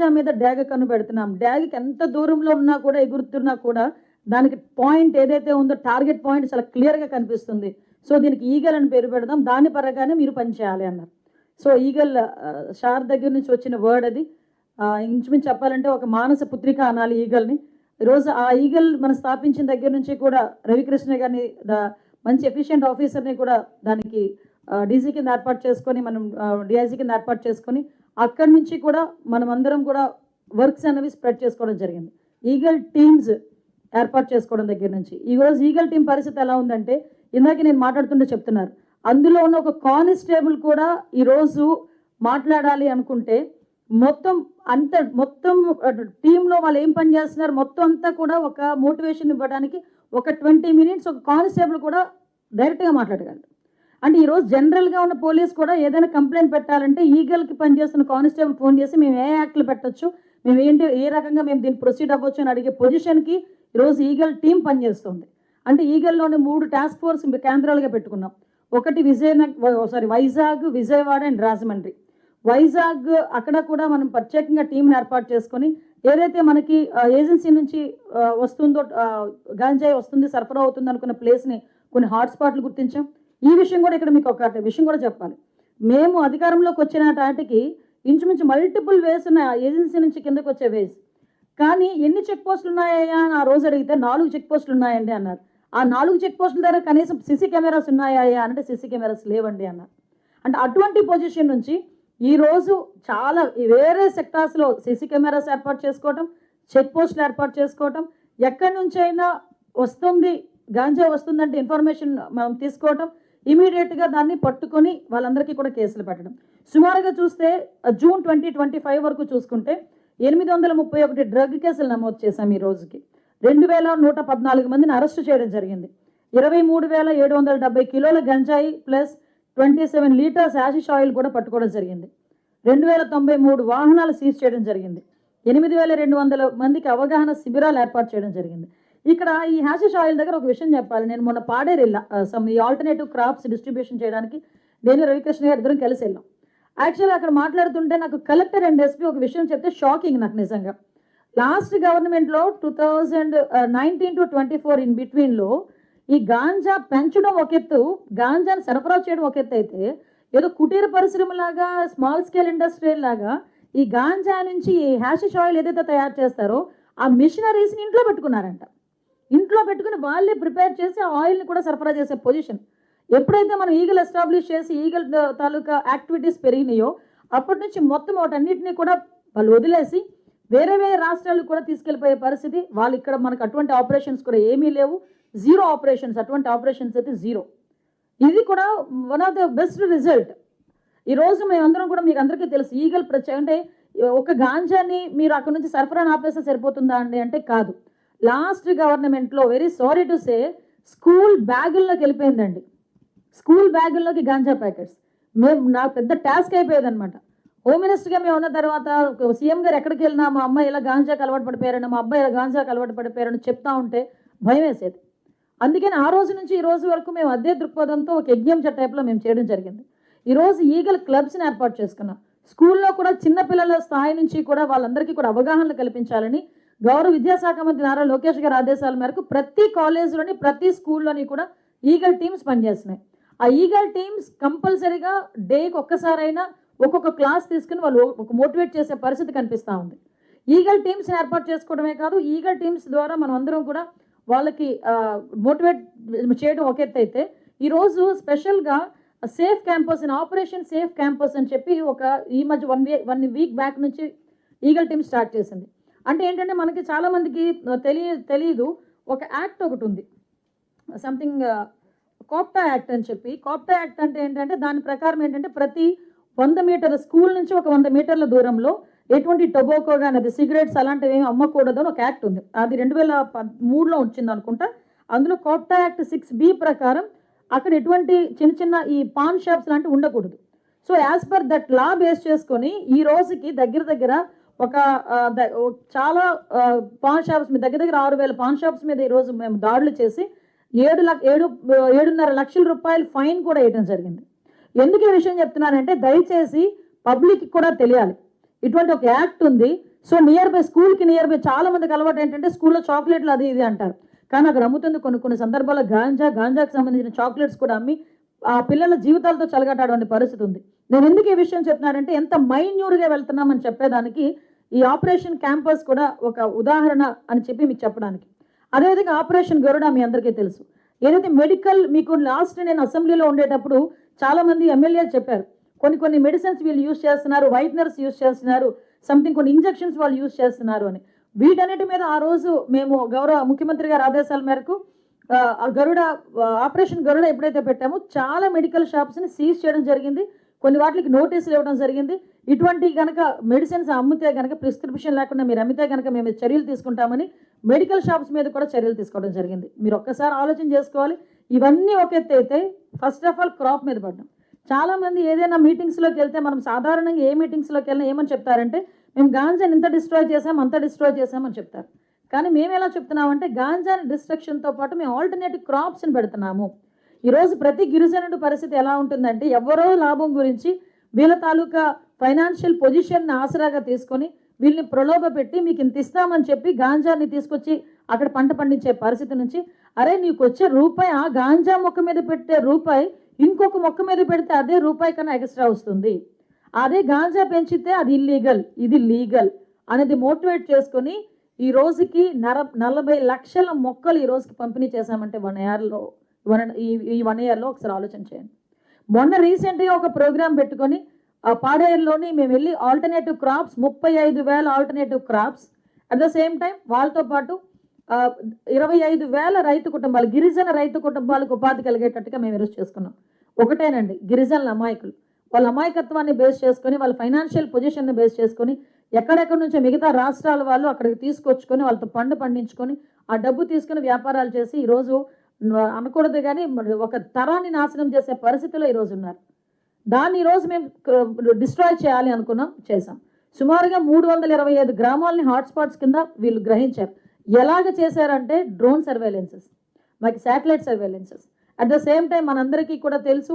గాంజా మీద డ్యాగ కన్ను పెడుతున్నాం. డ్యాగ్కి ఎంత దూరంలో ఉన్నా కూడా ఎగురుతున్నా కూడా దానికి పాయింట్ ఏదైతే ఉందో టార్గెట్ పాయింట్ చాలా క్లియర్గా కనిపిస్తుంది. సో దీనికి ఈగల్ అని పేరు పెడదాం. దాని పరంగానే మీరు పని చేయాలి అన్నారు. సో ఈగల్ షార్ దగ్గర నుంచి వచ్చిన వర్డ్ అది. ఇంచుమించు చెప్పాలంటే ఒక మానస పుత్రిక అనాలి ఈగల్ని. ఈరోజు ఆ ఈగల్ మనం స్థాపించిన దగ్గర నుంచి కూడా రవికృష్ణ గారిని మంచి ఎఫిషియెంట్ ఆఫీసర్ని కూడా దానికి డీసీ కింద ఏర్పాటు చేసుకొని మనం డిఐజీ కింద ఏర్పాటు చేసుకొని అక్కడి నుంచి కూడా మనం అందరం కూడా వర్క్స్ అనేవి స్ప్రెడ్ చేసుకోవడం జరిగింది. ఈగల్ టీమ్స్ ఏర్పాటు చేసుకోవడం దగ్గర నుంచి. ఈ రోజు ఈగల్ టీం పరిస్థితి ఎలా ఉందంటే ఇందాక నేను మాట్లాడుతుంటే చెప్తున్నారు. అందులో ఉన్న ఒక కానిస్టేబుల్ కూడా ఈరోజు మాట్లాడాలి అనుకుంటే మొత్తం అంత మొత్తం టీంలో వాళ్ళు ఏం పని చేస్తున్నారు మొత్తం అంతా కూడా ఒక మోటివేషన్ ఇవ్వడానికి ఒక ట్వంటీ మినిట్స్ ఒక కానిస్టేబుల్ కూడా డైరెక్ట్గా మాట్లాడగలరు అంటే ఈరోజు జనరల్గా ఉన్న పోలీస్ కూడా ఏదైనా కంప్లైంట్ పెట్టాలంటే ఈగల్కి పనిచేస్తున్న కానిస్టేబుల్ ఫోన్ చేసి మేము ఏ యాక్ట్లు పెట్టొచ్చు? మేము ఏంటి ఏ రకంగా మేము దీన్ని ప్రొసీడ్ అవ్వచ్చు అని అడిగే పొజిషన్కి ఈరోజు ఈగల్ టీం పనిచేస్తుంది. అంటే ఈగల్లోనే మూడు టాస్క్ ఫోర్స్ కేంద్రాలుగా పెట్టుకున్నాం. ఒకటి విజయనగర్ సారీ వైజాగ్ విజయవాడ అండ్ రాజమండ్రి. వైజాగ్ అక్కడ కూడా మనం ప్రత్యేకంగా టీంని ఏర్పాటు చేసుకొని ఏదైతే మనకి ఏజెన్సీ నుంచి వస్తుందో గాంజాయి వస్తుంది సరఫరా అవుతుంది అనుకున్న ప్లేస్ని కొన్ని హాట్స్పాట్లు గుర్తించాం. ఈ విషయం కూడా ఇక్కడ మీకు ఒక విషయం కూడా చెప్పాలి. మేము అధికారంలోకి వచ్చిన నాటికి ఇంచుమించు మల్టిపుల్ వేస్ ఉన్న ఏజెన్సీ నుంచి కిందకు వచ్చే వేస్ కానీ ఎన్ని చెక్ పోస్టులు ఉన్నాయా అని ఆ రోజు అడిగితే నాలుగు చెక్ పోస్టులు ఉన్నాయండి అన్నారు. ఆ నాలుగు చెక్ పోస్టుల దగ్గర కనీసం సీసీ కెమెరాస్ ఉన్నాయా అంటే సీసీ కెమెరాస్ లేవండి అన్నారు. అంటే అటువంటి పొజిషన్ నుంచి ఈ రోజు చాలా ఈ వేరే సెక్టార్స్లో సీసీ కెమెరాస్ ఏర్పాటు చేసుకోవటం చెక్ పోస్టులు ఏర్పాటు చేసుకోవటం ఎక్కడి నుంచైనా వస్తుంది గాంజా వస్తుందంటే ఇన్ఫర్మేషన్ మనం తీసుకోవటం ఇమీడియట్గా దాన్ని పట్టుకొని వాళ్ళందరికీ కూడా కేసులు పెట్టడం. సుమారుగా చూస్తే జూన్ ట్వంటీ ట్వంటీ ఫైవ్ వరకు చూసుకుంటే ఎనిమిది వందల ముప్పై ఒకటి డ్రగ్ కేసులు నమోదు చేశాం ఈ రోజుకి. రెండు వేల నూట పద్నాలుగు మందిని అరెస్టు చేయడం జరిగింది. ఇరవై మూడు వేల ఏడు వందల డెబ్బై కిలోల గంజాయి plus twenty seven litres hashish oil కూడా పట్టుకోవడం జరిగింది. రెండు వేల తొంభై మూడు వాహనాలు సీజ్ చేయడం జరిగింది. ఎనిమిది వేల రెండు వందల మందికి అవగాహన శిబిరాలు ఏర్పాటు చేయడం జరిగింది. ఇక్కడ ఈ హ్యాషిష్ ఆయిల్ దగ్గర ఒక విషయం చెప్పాలి. నేను మొన్న పాడేరు వెళ్ళా. సమ్ ఈ ఆల్టర్నేటివ్ క్రాప్స్ డిస్ట్రిబ్యూషన్ చేయడానికి నేను రవికృష్ణ గారు ఇద్దరం కలిసి వెళ్ళాం. యాక్చువల్గా అక్కడ మాట్లాడుతుంటే నాకు కలెక్టర్ అండ్ ఎస్పీ ఒక విషయం చెప్తే షాకింగ్ నాకు నిజంగా. లాస్ట్ గవర్నమెంట్లో two thousand nineteen to twenty four in బిట్వీన్లో ఈ గాంజా పెంచడం ఒక ఎత్తు గాంజాని సరఫరా చేయడం ఒక ఎత్తు అయితే ఏదో కుటీర పరిశ్రమలాగా స్మాల్ స్కేల్ ఇండస్ట్రీ లాగా ఈ గాంజా నుంచి ఈ హ్యాషిష్ ఆయిల్ ఏదైతే తయారు చేస్తారో ఆ మిషనరీస్ని ఇంట్లో పెట్టుకున్నారంట. ఇంట్లో పెట్టుకుని వాళ్ళే ప్రిపేర్ చేసి ఆయిల్ని కూడా సరఫరా చేసే పొజిషన్. ఎప్పుడైతే మనం ఈగల్ ఎస్టాబ్లిష్ చేసి ఈగల్ తాలూకా యాక్టివిటీస్ పెరిగినాయో అప్పటి నుంచి మొత్తం వాటన్నిటిని కూడా వాళ్ళు వదిలేసి వేరే వేరే రాష్ట్రాలకు కూడా తీసుకెళ్ళిపోయే పరిస్థితి. వాళ్ళు ఇక్కడ మనకు అటువంటి ఆపరేషన్స్ కూడా ఏమీ లేవు. జీరో ఆపరేషన్స్ అటువంటి ఆపరేషన్స్ అయితే జీరో. ఇది కూడా one of the best result. ఈరోజు మేమందరం కూడా మీకు అందరికీ తెలుసు ఈగల్ ప్రత్యేక అంటే ఒక గాంజాని మీరు అక్కడ నుంచి సరఫరాని ఆపేస్తే సరిపోతుందా అండి? అంటే కాదు. లాస్ట్ గవర్నమెంట్లో very sorry to say school బ్యాగుల్లోకి వెళ్ళిపోయిందండి. స్కూల్ బ్యాగుల్లోకి గాంజా ప్యాకెట్స్ మేము నాకు పెద్ద టాస్క్ అయిపోయేది అనమాట హోమ్ మినిస్టర్గా మేము ఉన్న తర్వాత సీఎం గారు ఎక్కడికి వెళ్ళినా మా అమ్మాయి ఇలా గాంజాకి అలవాటు పడిపోయారని మా అబ్బాయి ఇలా గాంజాకి అలవాటు పడిపోయారని చెప్తా ఉంటే భయం వేసేది. అందుకని ఆ రోజు నుంచి ఈ రోజు వరకు మేము అదే దృక్పథంతో ఒక యజ్ఞం టైప్లో మేము చేయడం జరిగింది. ఈరోజు ఈగల్ క్లబ్స్ని ఏర్పాటు చేసుకున్నాం. స్కూల్లో కూడా చిన్నపిల్లల స్థాయి నుంచి కూడా వాళ్ళందరికీ కూడా అవగాహన కల్పించాలని గౌరవ విద్యాశాఖ మంత్రి నారా లోకేష్ గారి ఆదేశాల మేరకు ప్రతి కాలేజీలోని ప్రతి స్కూల్లోని కూడా ఈగల్ టీమ్స్ పనిచేస్తున్నాయి. ఆ ఈగల్ టీమ్స్ కంపల్సరీగా డేకి ఒక్కసారైనా ఒక్కొక్క క్లాస్ తీసుకుని వాళ్ళు ఒక మోటివేట్ చేసే పరిస్థితి కనిపిస్తూ ఉంది. ఈగల్ టీమ్స్ని ఏర్పాటు చేసుకోవడమే కాదు ఈగల్ టీమ్స్ ద్వారా మనం అందరం కూడా వాళ్ళకి మోటివేట్ చేయడం ఒక ఎత్తు అయితే ఈరోజు స్పెషల్గా safe campus in operation safe campus అని చెప్పి ఒక ఈ మధ్య one we one week back నుంచి ఈగల్ టీమ్ స్టార్ట్ చేసింది. అంటే ఏంటంటే మనకి చాలామందికి తెలియ తెలియదు ఒక యాక్ట్ ఒకటి ఉంది. సంథింగ్ కోప్టా యాక్ట్ అని చెప్పి. కోప్టా యాక్ట్ అంటే ఏంటంటే దాని ప్రకారం ఏంటంటే ప్రతి వంద మీటర్ల స్కూల్ నుంచి ఒక వంద మీటర్ల దూరంలో ఎటువంటి టొబాకో కానీ అది సిగరెట్స్ అలాంటివి ఏమి అమ్మకూడదు అని ఒక యాక్ట్ ఉంది. అది రెండు వేల మూడులో వచ్చింది అనుకుంటా. అందులో కోప్టా యాక్ట్ సిక్స్ బి ప్రకారం అక్కడ ఎటువంటి చిన్న చిన్న ఈ పాన్ షాప్స్ లాంటివి ఉండకూడదు. So as per that law base చేసుకొని ఈ రోజుకి దగ్గర దగ్గర ఒక చాలా పాన్ షాప్స్ మీద దగ్గర దగ్గర ఆరు వేల పాన్ షాప్స్ మీద ఈరోజు మేము దాడులు చేసి ఏడు లక్ష ఏడు ఏడున్నర లక్షల రూపాయలు ఫైన్ కూడా వేయడం జరిగింది. ఎందుకు ఈ విషయం చెప్తున్నానంటే దయచేసి పబ్లిక్ కూడా తెలియాలి. ఇటువంటి ఒక యాక్ట్ ఉంది. సో నియర్ బై స్కూల్కి నియర్ బై చాలా మందికి అలవాటు ఏంటంటే స్కూల్లో చాక్లెట్లు అది ఇది అంటారు. కానీ అక్కడ అమ్ముతుంది కొన్ని కొన్ని సందర్భాల్లో గాంజా గాంజాకి సంబంధించిన చాక్లెట్స్ కూడా అమ్మి ఆ పిల్లల జీవితాలతో చలగటాడు పరిస్థితి ఉంది. నేను ఎందుకు ఈ విషయం చెప్తున్నానంటే ఎంత మైన్యూర్గా వెళ్తున్నామని చెప్పేదానికి ఈ ఆపరేషన్ క్యాంపస్ కూడా ఒక ఉదాహరణ అని చెప్పి మీకు చెప్పడానికి. అదేవిధంగా ఆపరేషన్ గరుడ మీ అందరికీ తెలుసు. ఏదైతే మెడికల్ మీకు లాస్ట్ నేను అసెంబ్లీలో ఉండేటప్పుడు చాలామంది ఎమ్మెల్యేలు చెప్పారు. కొన్ని కొన్ని మెడిసిన్స్ వీళ్ళు యూజ్ చేస్తున్నారు వైట్నర్స్ యూజ్ చేస్తున్నారు సంథింగ్ కొన్ని ఇంజెక్షన్స్ వాళ్ళు యూజ్ చేస్తున్నారు అని. వీటన్నిటి మీద ఆ రోజు మేము గౌరవ ముఖ్యమంత్రి గారి ఆదేశాల మేరకు ఆ, గరుడ ఆపరేషన్ గరుడ ఎప్పుడైతే పెట్టామో చాలా మెడికల్ షాప్స్ని సీజ్ చేయడం జరిగింది. కొన్ని వాటికి నోటీసులు ఇవ్వడం జరిగింది. ఇటువంటి కనుక మెడిసిన్స్ అమ్మితే కనుక ప్రిస్క్రిప్షన్ లేకుండా మీరు అమ్మితే కనుక మేము చర్యలు తీసుకుంటామని మెడికల్ షాప్స్ మీద కూడా చర్యలు తీసుకోవడం జరిగింది. మీరు ఒక్కసారి ఆలోచన చేసుకోవాలి. ఇవన్నీ ఒక ఎత్తు అయితే ఫస్ట్ ఆఫ్ ఆల్ క్రాప్ మీద పడ్డాం. చాలామంది ఏదైనా మీటింగ్స్లోకి వెళ్తే మనం సాధారణంగా ఏ మీటింగ్స్లోకి వెళ్ళినా ఏమని చెప్తారంటే మేము గాంజాని ఇంత డిస్ట్రాయ్ చేసాం అంత డిస్ట్రాయ్ చేసామని చెప్తారు. కానీ మేము ఎలా చెప్తున్నామంటే గాంజాని డిస్ట్రక్షన్తో పాటు మేము ఆల్టర్నేటివ్ క్రాప్స్ని పెడుతున్నాము. ఈరోజు ప్రతి గిరిజనుడి పరిస్థితి ఎలా ఉంటుందంటే ఎవరో లాభం గురించి వీళ్ళ తాలూకా ఫైనాన్షియల్ పొజిషన్ని ఆసరాగా తీసుకొని వీళ్ళని ప్రలోభ పెట్టి మీకు ఇంత ఇస్తామని చెప్పి గాంజాని తీసుకొచ్చి అక్కడ పంట పండించే పరిస్థితి నుంచి అరే నీకు వచ్చే రూపాయి ఆ గాంజా మొక్క మీద పెట్టే రూపాయి ఇంకొక మొక్క మీద పెడితే అదే రూపాయి కన్నా ఎక్స్ట్రా వస్తుంది. అదే గాంజా పెంచితే అది ఇల్లీగల్ ఇది లీగల్ అనేది మోటివేట్ చేసుకొని ఈ రోజుకి నర నలభై లక్షల మొక్కలు ఈ రోజుకి పంపిణీ చేశామంటే వన్ ఇయర్లో. వన్ ఈ ఈ వన్ ఇయర్లో ఒకసారి ఆలోచన చేయండి. మొన్న రీసెంట్గా ఒక ప్రోగ్రామ్ పెట్టుకొని ఆ పాడేరులోని మేము వెళ్ళి ఆల్టర్నేటివ్ క్రాప్స్ ముప్పై ఐదు వేల alternative crops at the same time వాళ్ళతో పాటు ఇరవై ఐదు వేల రైతు కుటుంబాలు గిరిజన రైతు కుటుంబాలకు ఉపాధి కలిగేటట్టుగా మేము ఈరోజు చేసుకున్నాం. ఒకటేనండి గిరిజనుల అమాయకులు. వాళ్ళ అమాయకత్వాన్ని బేస్ చేసుకొని వాళ్ళ ఫైనాన్షియల్ పొజిషన్ని బేస్ చేసుకొని ఎక్కడెక్కడి నుంచో మిగతా రాష్ట్రాల వాళ్ళు అక్కడికి తీసుకొచ్చుకొని వాళ్ళతో పండు పండించుకొని ఆ డబ్బు తీసుకుని వ్యాపారాలు చేసి ఈరోజు అనకూడదు కానీ మరి ఒక తరాన్ని నాశనం చేసే పరిస్థితిలో ఈరోజు ఉన్నారు. దాన్ని ఈరోజు మేము డిస్ట్రాయ్ చేయాలి అనుకున్నాం చేసాం సుమారుగా మూడు వందల ఇరవై ఐదు గ్రామాలని హాట్స్పాట్స్ కింద వీళ్ళు గ్రహించారు. ఎలాగ చేశారంటే డ్రోన్ సర్వేలెన్సెస్ మాకు satellite surveillances. At the same time మనందరికీ కూడా తెలుసు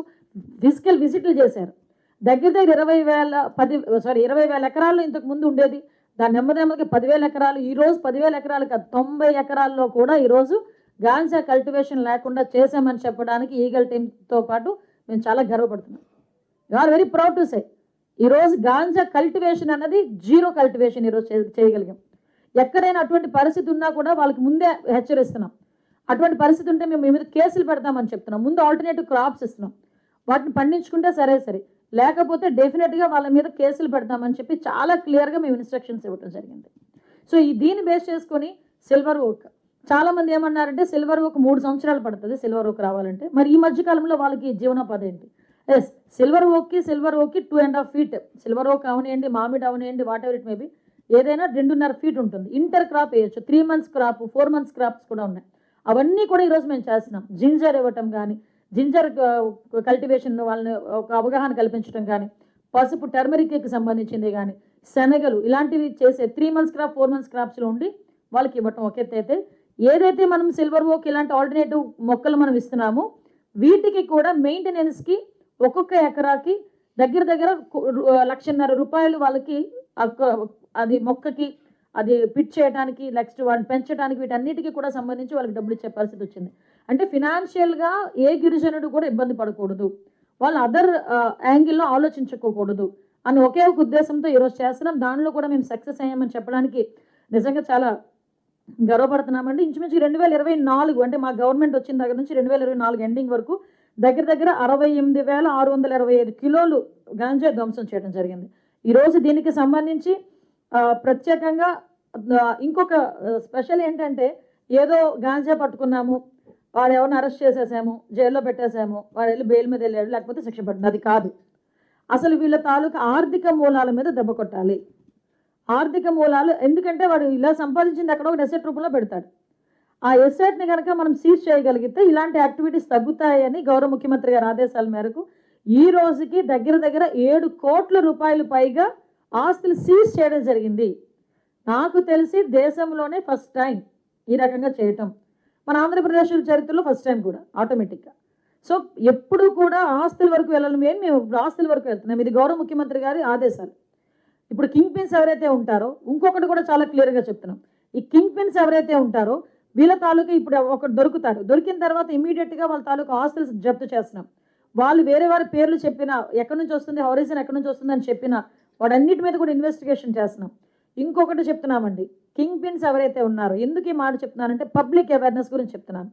ఫిజికల్ విజిట్లు చేశారు. దగ్గర దగ్గర ఇరవై వేల పది సారీ ఇరవై వేల ఎకరాల్లో ఇంతకు ముందు ఉండేది. దాని నెమ్మది నెమ్మదికి పదివేల ఎకరాలు ఈరోజు పదివేల ఎకరాలు కాదు తొంభై ఎకరాల్లో కూడా ఈరోజు గాంజా కల్టివేషన్ లేకుండా చేశామని చెప్పడానికి ఈగల్ టీంతో పాటు మేము చాలా గర్వపడుతున్నాం. You are very proud to say ఈరోజు గాంజా కల్టివేషన్ అన్నది జీరో కల్టివేషన్ ఈరోజు చేయగలిగాం. ఎక్కడైనా అటువంటి పరిస్థితి ఉన్నా కూడా వాళ్ళకి ముందే హెచ్చరిస్తున్నాం. అటువంటి పరిస్థితి ఉంటే మేము మీ మీద కేసులు పెడతామని చెప్తున్నాం. ముందు ఆల్టర్నేటివ్ క్రాప్స్ ఇస్తున్నాం. వాటిని పండించుకుంటే సరే సరే. లేకపోతే డెఫినెట్గా వాళ్ళ మీద కేసులు పెడతామని చెప్పి చాలా క్లియర్గా మేము ఇన్స్ట్రక్షన్స్ ఇవ్వడం జరిగింది. సో ఈ దీన్ని బేస్ చేసుకొని సిల్వర్ ఓక్ చాలామంది ఏమన్నారంటే సిల్వర్ ఒక మూడు సంవత్సరాలు పడుతుంది సిల్వర్ ఓక్ రావాలంటే. మరి ఈ మధ్యకాలంలో వాళ్ళకి జీవనోపాధి ఏంటి? ఎస్ సిల్వర్ ఓక్కి silver ఓక్కి two and half feet silver oak అవనియండి మామిడి అవనియండి వాట్ ఎవర్ ఇట్ మేబీ ఏదైనా రెండున్నర ఫీట్ ఉంటుంది. ఇంటర్ క్రాప్ వేయచ్చు. Three months crop four months crops కూడా ఉన్నాయి. అవన్నీ కూడా ఈరోజు మేము చేస్తున్నాం. జింజర్ ఇవ్వటం కానీ జింజర్ కల్టివేషన్ వాళ్ళని ఒక అవగాహన కల్పించడం కానీ పసుపు టర్మరిక్కి సంబంధించింది కానీ శనగలు ఇలాంటివి చేసే three months crop four months క్రాప్స్లో ఉండి వాళ్ళకి ఇవ్వటం ఒక ఎత్తు అయితే ఏదైతే మనం సిల్వర్ ఓక్ ఇలాంటి ఆల్టర్నేటివ్ మొక్కలు మనం ఇస్తున్నామో వీటికి కూడా మెయింటెనెన్స్కి ఒక్కొక్క ఎకరాకి దగ్గర దగ్గర లక్షన్నర రూపాయలు వాళ్ళకి అక్క- అది మొక్కకి అది పిట్ చేయడానికి నెక్స్ట్ వాడిని పెంచడానికి వీటన్నిటికీ కూడా సంబంధించి వాళ్ళకి డబ్బులు ఇచ్చే పరిస్థితి వచ్చింది. అంటే ఫినాన్షియల్గా ఏ గిరిజనుడు కూడా ఇబ్బంది పడకూడదు. వాళ్ళు అదర్ యాంగిల్లో ఆలోచించుకోకూడదు అని ఒకే ఒక ఉద్దేశంతో ఈరోజు చేస్తున్నాం. దానిలో కూడా మేము సక్సెస్ అయ్యామని చెప్పడానికి నిజంగా చాలా గర్వపడుతున్నామండి. ఇంచుమించు రెండు వేల ఇరవై నాలుగు అంటే మా గవర్నమెంట్ వచ్చిన దగ్గర నుంచి రెండు వేల ఇరవై నాలుగు ఎండింగ్ వరకు దగ్గర దగ్గర అరవై ఎనిమిది వేల ఆరు వందల ఇరవై ఐదు కిలోలు గాంజా ధ్వంసం చేయడం జరిగింది. ఈరోజు దీనికి సంబంధించి ప్రత్యేకంగా ఇంకొక స్పెషల్ ఏంటంటే ఏదో గాంజా పట్టుకున్నాము వాడు ఎవరిని అరెస్ట్ చేసేసాము జైల్లో పెట్టేసాము వాడు వెళ్ళి బెయిల్ మీద వెళ్ళాడు లేకపోతే శిక్ష పడింది అది కాదు. అసలు వీళ్ళ తాలూకా ఆర్థిక మూలాల మీద దెబ్బ కొట్టాలి. ఆర్థిక మూలాలు ఎందుకంటే వాడు ఇలా సంపాదించింది అక్కడ ఒక ఎసెట్ రూపంలో పెడతాడు. ఆ ఎసెట్ని కనుక మనం సీజ్ చేయగలిగితే ఇలాంటి యాక్టివిటీస్ తగ్గుతాయని గౌరవ ముఖ్యమంత్రి గారి ఆదేశాల మేరకు ఈ రోజుకి దగ్గర దగ్గర ఏడు కోట్ల రూపాయలు పైగా ఆస్తులు సీజ్ చేయడం జరిగింది. నాకు తెలిసి దేశంలోనే ఫస్ట్ టైం ఈ రకంగా చేయటం. మన ఆంధ్రప్రదేశ్ చరిత్రలో ఫస్ట్ టైం కూడా ఆటోమేటిక్గా సో ఎప్పుడు కూడా ఆస్తుల వరకు వెళ్ళాలి మేము మేము ఆస్తుల వరకు వెళ్తున్నాం. ఇది గౌరవ ముఖ్యమంత్రి గారి ఆదేశాలు. ఇప్పుడు కింగ్ పిన్స్ ఎవరైతే ఉంటారో ఇంకొకటి కూడా చాలా క్లియర్గా చెప్తున్నాం. ఈ కింగ్ పిన్స్ ఎవరైతే ఉంటారో వీళ్ళ తాలూకా ఇప్పుడు ఒకటి దొరుకుతారు దొరికిన తర్వాత ఇమీడియట్గా వాళ్ళ తాలూకా ఆస్తులు జప్తు చేస్తున్నాం. వాళ్ళు వేరే వారి పేర్లు చెప్పినా ఎక్కడి నుంచి వస్తుంది హౌరిజన్ ఎక్కడి నుంచి వస్తుంది అని చెప్పిన వాడన్నిటి మీద కూడా ఇన్వెస్టిగేషన్ చేస్తున్నాం. ఇంకొకటి చెప్తున్నామండి. కింగ్ పిన్స్ ఎవరైతే ఉన్నారో ఎందుకు ఈ మాట చెప్తున్నానంటే పబ్లిక్ అవేర్నెస్ గురించి చెప్తున్నాను.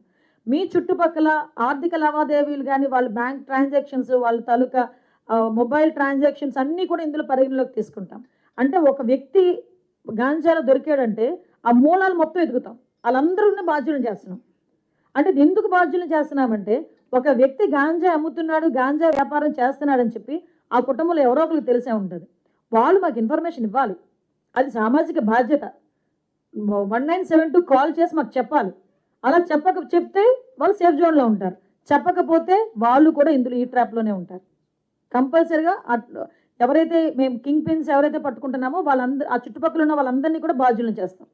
మీ చుట్టుపక్కల ఆర్థిక లావాదేవీలు కానీ వాళ్ళ బ్యాంక్ ట్రాన్సాక్షన్స్ వాళ్ళ తాలూకా మొబైల్ ట్రాన్సాక్షన్స్ అన్నీ కూడా ఇందులో పరిగణలోకి తీసుకుంటాం. అంటే ఒక వ్యక్తి గాంజాలో దొరికాడంటే ఆ మూలాలు మొత్తం ఎదుగుతాం. వాళ్ళందరూ బాధ్యులను చేస్తున్నాం. అంటే ఎందుకు బాధ్యులను చేస్తున్నామంటే ఒక వ్యక్తి గాంజా అమ్ముతున్నాడు గాంజా వ్యాపారం చేస్తున్నాడని చెప్పి ఆ కుటుంబంలో ఎవరో ఒకరికి తెలిసే ఉంటుంది. వాళ్ళు మాకు ఇన్ఫర్మేషన్ ఇవ్వాలి. అది సామాజిక బాధ్యత. One nine seven two call చేసి మాకు చెప్పాలి. అలా చెప్పక చెప్తే వాళ్ళు సేఫ్ జోన్లో ఉంటారు. చెప్పకపోతే వాళ్ళు కూడా ఇందులో ఈ ట్రాప్లోనే ఉంటారు. కంపల్సరిగా ఎవరైతే మేము కింగ్ పిన్స్ ఎవరైతే పట్టుకుంటున్నామో వాళ్ళందరూ ఆ చుట్టుపక్కల ఉన్న వాళ్ళందరినీ కూడా బాధ్యులను చేస్తాం.